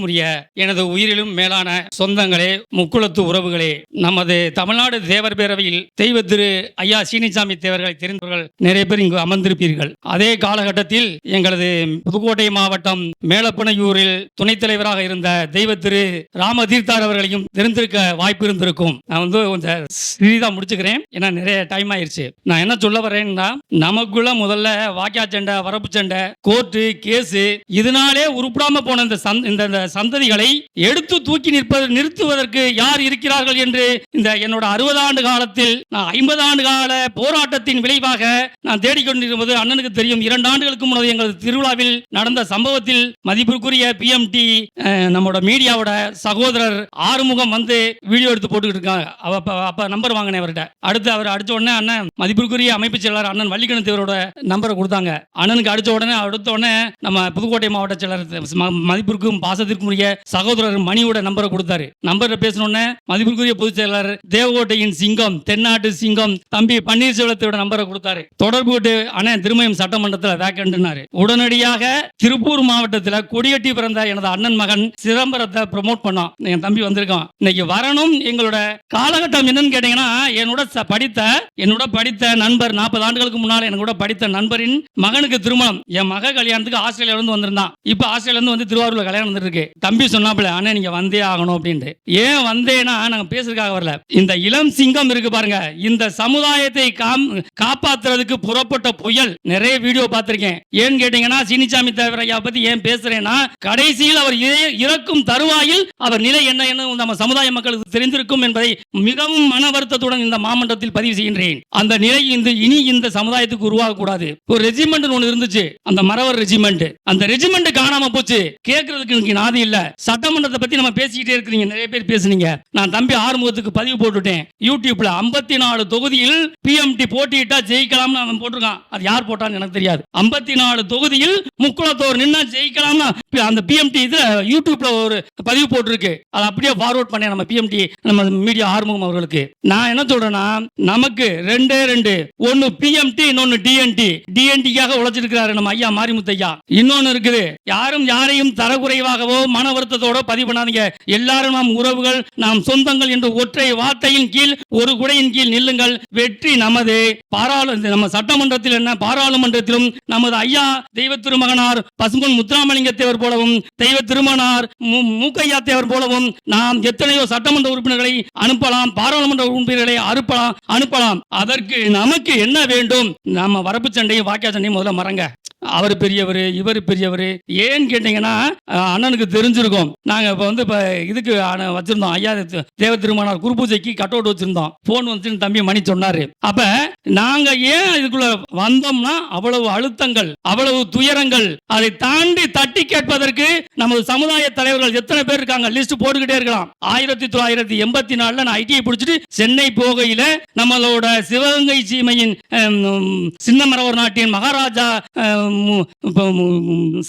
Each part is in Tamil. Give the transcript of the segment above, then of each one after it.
உரிய எனது உயிரிலும் மேலான சொந்தங்களே முக்குளத்து உறவுகளே நமது தமிழ்நாடு தேவர் பேரவையில் தெய்வ திரு ஐயா சீனிசாமி தேவர்களை தெரிந்தவர்கள் நிறைய பேர் இங்கு அமர்ந்திருப்பீர்கள். அதே காலகட்டத்தில் எங்களது புதுக்கோட்டை மாவட்டம் மேலப்பனையூரில் துணைத் தலைவராக இருந்த தெய்வ திரு ராமதீர்த்தார் அவர்களையும் தெரிந்திருக்க வாய்ப்பு இருந்திருக்கும். நான் வந்து கொஞ்சம் சிறிதா முடிச்சுக்கிறேன். ஏன்னா நிறைய டைம் ஆயிடுச்சு நான் என்ன சொல்ல வரேன்னா நமக்குள்ள முதல்ல வாக்கியா சண்டை வரப்பு சண்டை கோர்ட்டு கேஸு இதனாலே உருப்பிடாம போன சந்- இந்த இந்த சந்ததிகளை எடுத்து தூக்கி நிற்பது நிறுத்துவதற்கு யார் இருக்கிறார்கள் என்று இந்த என்னோட அறுபது ஆண்டு காலத்தில் நான் ஐம்பது ஆண்டு கால போராட்டத்தின் விளைவாக நான் தேடிக்கொண்டிருப்பது அண்ணனுக்கு தெரியும் இரண்டு ஆண்டுகளுக்கு முன்னது எங்களது திருவிழாவில் நடந்த சம்பவத்தில் மதிப்பிற்குரிய பிஎம்டி நம்மளோட மீடியாவோட சகோதரர் ஆறுமுகம் வந்து வீடியோ எடுத்து போட்டுக்கிட்டு இருக்காங்க. அப்ப- அப்ப நம்பர் வாங்கினேன் அவர்கிட்ட. அடுத்து அவர் அடிச்ச உடனே அண்ணன் மதிப்பிற்குரிய அமைப்பு செயலாளர் அண்ணன் வள்ளிக்கணு தேவரோட நம்பரை கொடுத்தாங்க. அண்ணனுக்கு அடிச்ச உடனே அடுத்த உடனே நம்ம புதுக்கோட்டை மாவட்ட செயலர் ம- மதிப்பிற்கும் பாசத்திற்கும் உரிய சகோதரர் மணியோட நம்பரை கொடுத்தாரு. நம்பரை பேசணும்னே மதிப்பிற்குரிய பொதுச் செயலாளர் தேவகோட்டையின் சிங்கம் தென்னாட்டு சிங்கம் தம்பி பன்னீர்செல்வத்தோட நம்பரை கொடுத்தாரு. தொடர்பு கொண்டு அண்ணன் திருமயம் சட்டமன்றத்தில் வேக்கண்டுனாரு உடனடியாக திருப்பூர் மாவட்டத்தில் கொடியட்டி பிறந்த எனது அண்ணன் மகன் சிதம்பரத்தை ப்ரமோட் பண்ணோம் என் தம்பி வந்திருக்கான். இன்னைக்கு வரணும் எங்களோட காலகட்டம் என்னன்னு கேட்டீங்கன்னா என்னோட படித்த என்னோட படித்த நண்பர் நாற்பது ஆண்டுகளுக்கு முன்னால் எனக்கு கூட படித்த நண்பரின் மகனுக்கு திருமணம். என் மக கல்யாணத்துக்கு ஆஸ்திரேலியால இருந்து வந்திருந்தான். இப்போ ஆஸ்திரேலியா இருந்து வந்து திருவாரூர்ல கல்யாணம் வந்துருக்கு தம்பி சொன்னாப்புல அண்ணா நீங்க வந்தே ஆகணும் அப்படின்ட்டு. ஏன் வந்தேன்னா நாங்க பேசுறதுக்காக வரல. இந்த இளம் சிங்கம் இருக்கு பாருங்க. இந்த சமுதாயத்தை காம் காப்பாத்துறதுக்கு புறப்பட்ட புயல். நிறைய வீடியோ பார்த்திருக்கேன். ஏன்னு கேட்டீங்கன்னா சீனிச்சாமி தேவரையா பத்தி ஏன் பேசுறேன்னா கடைசியில் அவர் இறக்கும் தருவாயில் அவர் நிலை என்ன என்ன நம்ம சமுதாய மக்களுக்கு தெரிந்திருக்கும் என்பதை மிகவும் மன வருத்தத்துடன் இந்த மாமன்றத்தில் பதிவு செய்கின்றேன். அந்த நிலை இந்த இனி இந்த சமுதாயத்துக்கு உருவாக கூடாது ஒரு ரெஜிமெண்ட் ஒன்று இருந்துச்சு. அந்த மரவர் ரெஜிமெண்ட். அந்த ரெஜிமெண்ட் காணாம போச்சு. கேட்கறதுக்கு நான் நாதி இல்ல. சட்டமன்றத்தை பத்தி நம்ம பேசிக்கிட்டே இருக்கிறீங்க. நிறைய பேர் பேசுனீங்க. நான் தம்பி ஆறுமுகத்துக்கு பதிவு போட்டுட்டேன். யூடியூப்ல ஐம்பத்தி நாலு தொகுதியில் பிஎம்டி போட்டியிட்டா ஜெயிக்கலாம்னு அவன் போட்டிருக்கான். அது யார் போட்டான்னு எனக்கு தெரியாது. ஐம்பத்தி நாலு தொகுதியில் முக்குளத்தோர் நின்னா ஜெயிக்கலாம்னு அந்த பிஎம்டி இதில் யூடியூப்ல ஒரு பதிவு போட்டிருக்கு. அதை அப்படியே ஃபார்வர்ட் பண்ணேன் நம்ம பிஎம்டி நம்ம மீடியா ஆறுமுகம் அவர்களுக்கு. நான் என்ன சொல்றேன்னா நமக்கு ரெண்டே ரெண்டு. ஒன்னு பிஎம்டி இன்னொன்னு டிஎன்டி டிஎன்டிக்காக உழைச்சிருக்கிறாரு நம்ம ஐயா மாரிமுத்தையா இன்னொன்னு இருக்குது யாரும் யாரையும் தரக்குறைவாகவோ மன வருத்தத்தோட பதிவு பண்ணாதீங்க. எல்லாரும் நாம் உறவுகள் நாம் சொந்தங்கள் என்று ஒற்றை வார்த்தையின் கீழ் ஒரு குடையின் கீழ் நில்லுங்கள். வெற்றி நமது பாராளு நம்ம சட்டமன்றத்தில் என்ன பாராளுமன்றத்திலும் நமது ஐயா தெய்வ திருமகனார் பசுங்கன் முத்துராமலிங்க தேவர் போலவும் தெய்வ திருமணார் மு- மூக்கையா தேவர் போலவும் நாம் எத்தனையோ சட்டமன்ற உறுப்பினர்களை அனுப்பலாம் பாராளுமன்ற உறுப்பினர்களை அனுப்பலாம் அனுப்பலாம். அதற்கு நமக்கு என்ன வேண்டும்? நம்ம வரப்பு சண்டையும் வாக்கியா சண்டையும் முதல்ல மறங்க. அவர் பெரியவர் இவர் பெரியவர். ஏன்னு கேட்டீங்கன்னா அண்ணனுக்கு தெரிஞ்சிருக்கும். நாங்க இப்ப வந்து இப்ப இதுக்கு வச்சிருந்தோம். ஐயா தேவ திருமணம் குருபூஜைக்கு கட் அவுட் வச்சிருந்தோம். போன் வந்துச்சுன்னு தம்பி மணி சொன்னாரு. அப்ப நாங்க ஏன் இதுக்குள்ள வந்தோம்னா அவ்வளவு அழுத்தங்கள் அவ்வளவு துயரங்கள் அதை தாண்டி தட்டி கேட்பதற்கு நமது சமுதாய தலைவர்கள் எத்தனை பேர் இருக்காங்க? லிஸ்ட் போட்டுக்கிட்டே இருக்கலாம். ஆயிரத்தி தொள்ளாயிரத்தி எண்பத்தி நாலுல நான் ஐடிஐ பிடிச்சிட்டு சென்னை போகையில நம்மளோட சிவகங்கை சீமையின் சின்னமரவர் நாட்டின் மகாராஜா ஹம்,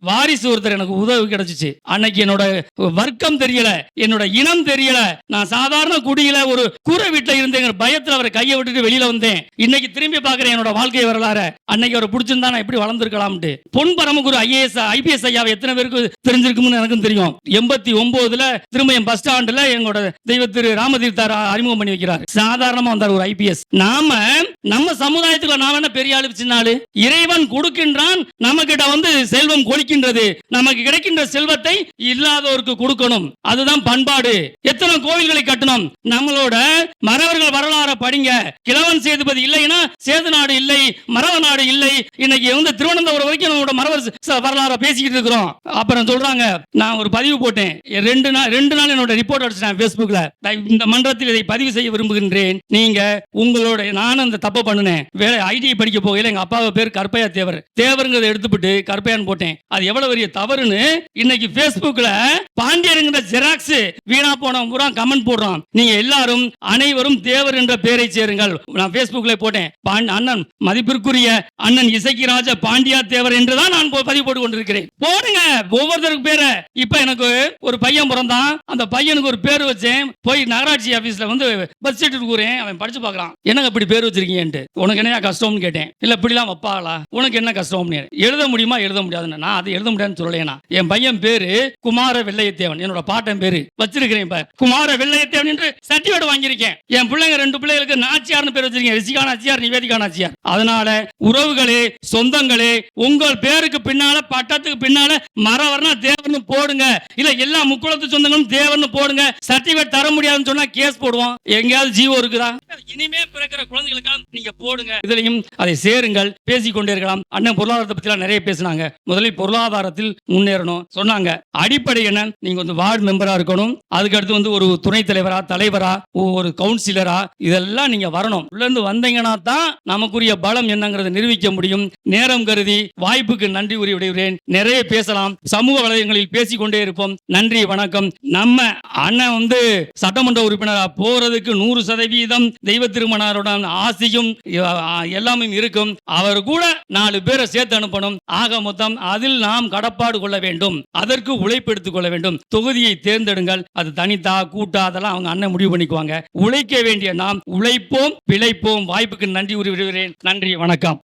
வாரிசு ஒருத்தர் எனக்கு உதவி கிடைச்சிச்சு. அன்னைக்கு என்னோட வர்க்கம் தெரியல என்னோட இனம் தெரியல. நான் சாதாரண குடியில ஒரு கூரை வீட்டுல இருந்தேன் பயத்தில் அவரை கையை விட்டுட்டு வெளியில வந்தேன். இன்னைக்கு திரும்பி பார்க்குறேன் என்னோட வாழ்க்கை வரலாறு அன்னைக்கு அவரை பிடிச்சிருந்தா நான் எப்படி வளர்ந்துருக்கலாம்ட்டு. பொன் பரமகுரு ஐஏஎஸ் ஐபிஎஸ் ஐயாவை எத்தனை பேருக்கு தெரிஞ்சிருக்கும்னு எனக்கும் தெரியும். எண்பத்தி ஒன்பதுல திரும்ப என் பஸ் ஸ்டாண்டில் எங்களோட தெய்வ திரு ராமதீர்த்தார் அறிமுகம் பண்ணி வைக்கிறார். சாதாரணமா வந்தார் ஒரு ஐபிஎஸ். நாம நம்ம சமுதாயத்துக்குள்ள நான் என்ன பெரிய ஆளு சின்ன ஆளு இறைவன் கொடுக்கின்றான் நம்ம கிட்ட வந்து செல்வம் கொளிக்கின்றது. நமக்கு கிடைக்கின்ற செல்வத்தை இல்லாதவருக்கு கொடுக்கணும். அதுதான் பண்பாடு. எத்தனை கோவில்களை கட்டணும் நம்மளோட மறவர்கள் வரலாறு படிங்க. கிழவன் சேதுபதி இல்லைன்னா சேது நாடு இல்லை மரவ நாடு இல்லை. இன்னைக்கு வந்து திருவனந்தபுரம் வரைக்கும் நம்மளோட மரவர் ச- வரலாறை பேசிக்கிட்டு இருக்கிறோம். அப்புறம் சொல்றாங்க நான் ஒரு பதிவு போட்டேன். ரெண்டு நாள் ரெண்டு நாள் என்னோட ரிப்போர்ட் அடிச்சிட்டேன் ஃபேஸ்புக்ல இந்த மன்றத்தில் இதை பதிவு செய்ய விரும்புகின்றேன். நீங்க உங்களோட நானும் அந்த தப்பை பண்ணினேன். வேலை ஐடி படிக்க போகையில எங்க அப்பாவை பேர் கற்பையா தேவர். தேவருங்கிறத எடுத்துவிட்டு கற்பையான்னு போட்டேன். அது எவ்வளவு பெரிய தவறுன்னு இன்னைக்கு பேஸ்புக்ல பாண்டியருங்கிற ஜெராக்ஸ் வீணா போனவங்க பூரா கமெண்ட் போடுறான். நீங்க எல்லாரும் அனைவரும் தேவர் என்ற பெயரை சேருங்கள். நான் பேஸ்புக்ல போட்டேன். பாண்ட- அண்ணன் மதிப்பிற்குரிய அண்ணன் இசக்கிராஜ பாண்டியா தேவர் என்றுதான் நான் பதிவு போட்டு கொண்டு கொண்டிருக்கிறேன் போடுங்க ஒவ்வொருத்தருக்கு பேரு. இப்ப எனக்கு ஒரு பையன் பிறந்தான். அந்த பையனுக்கு ஒரு பேர் வச்சேன். போய் நகராட்சி ஆபீஸ்ல வந்து பஸ் சீட்டு கூறேன். அவன் படிச்சு பார்க்கலாம் என்னங்க இப்படி பேர் வச்சிருக்கீங்கன்ட்டு. உனக்கு என்ன கஷ்டம்னு கேட்டேன். இல்ல இப்படிலாம் வைப்பாங்களா உனக்கு என்ன கஷ்டம்னு எழுத முடியுமா? எழுத முடியாதுன்னு. நான் அது எழுத முடியாதுன்னு சொல்லலையா என் பையன் பேரு குமார வெள்ளையத்தேவன். என்னோட பாட்டன் பேரு. வச்சிருக்கிறேன் இப்ப. குமார வெள்ளையத்தேவன் என்று சர்டிபிகேட் வாங்கியிருக்கேன். என் பிள்ளைங்க ரெண்டு பிள்ளைகளுக்கு நாச்சியார்னு பேர் வச்சிருக்கேன். ரிஷிகா நாச்சியார் நிவேதிகா நாச்சியார். அதனால உறவுகளே சொந்தங்களே உங்கள் பேருக்கு பின்னால பட்டத்துக்கு பின்னால மரவர்னா தேவன்னு போடுங்க. இல்ல எல்லா முக்குளத்து சொந்தங்களும் தேவன்னு போடுங்க. சர்டிபிகேட் தர முடியாதுன்னு சொன்னா கேஸ் போடுவோம். எங்கேயாவது ஜீவோ இருக்குதா? இனிமே பிறக்கிற குழந்தைகளுக்காக நீங்க போடுங்க. இதுலயும் அதை சேருங்கள். பேசிக்கொண்டே கொண்டே இருக்கலாம் அண்ணன் பொருளாதாரத்தை பத்தி நிறைய பேசினாங்க. முதலில் பொருளாதாரத்தில் முன்னேறணும். சொன்னாங்க. அடிப்படை என்ன? நீங்க வந்து வார்டு மெம்பரா இருக்கணும். அதுக்கடுத்து வந்து ஒரு துணைத் தலைவரா தலைவரா ஒரு கவுன்சிலரா இதெல்லாம் நீங்க வரணும். உள்ள இருந்து வந்தீங்கன்னா தான் நமக்குரிய பலம் என்னங்கிறத நிரூபிக்க முடியும். நேரம் கருதி வாய்ப்புக்கு நன்றி கூறி விடுகிறேன் நிறைய பேசலாம். சமூக வலைதளங்களில் பேசிக்கொண்டே இருப்போம். நன்றி வணக்கம். நம்ம அண்ணன் வந்து சட்டமன்ற உறுப்பினரா போறதுக்கு நூறு சதவீதம் தெய்வ திருமணருடன் ஆசையும் எல்லாமும் எல்லாமே இருக்கும். அவர் கூட நாலு பேரை சேர்த்து அனுப்பணும். ஆக மொத்தம் அதில் நாம் கடப்பாடு கொள்ள வேண்டும். அதற்கு உழைப்பு எடுத்துக் கொள்ள வேண்டும். தொகுதியை தேர்ந்தெடுங்கள். அது தனித்தா கூட்டா அதெல்லாம் அவங்க அண்ணன் முடிவு பண்ணிக்குவாங்க. உழைக்க வேண்டிய நாம் உழைப்போம் பிழைப்போம். வாய்ப்புக்கு நன்றி கூறி விடுகிறேன் நன்றி வணக்கம்.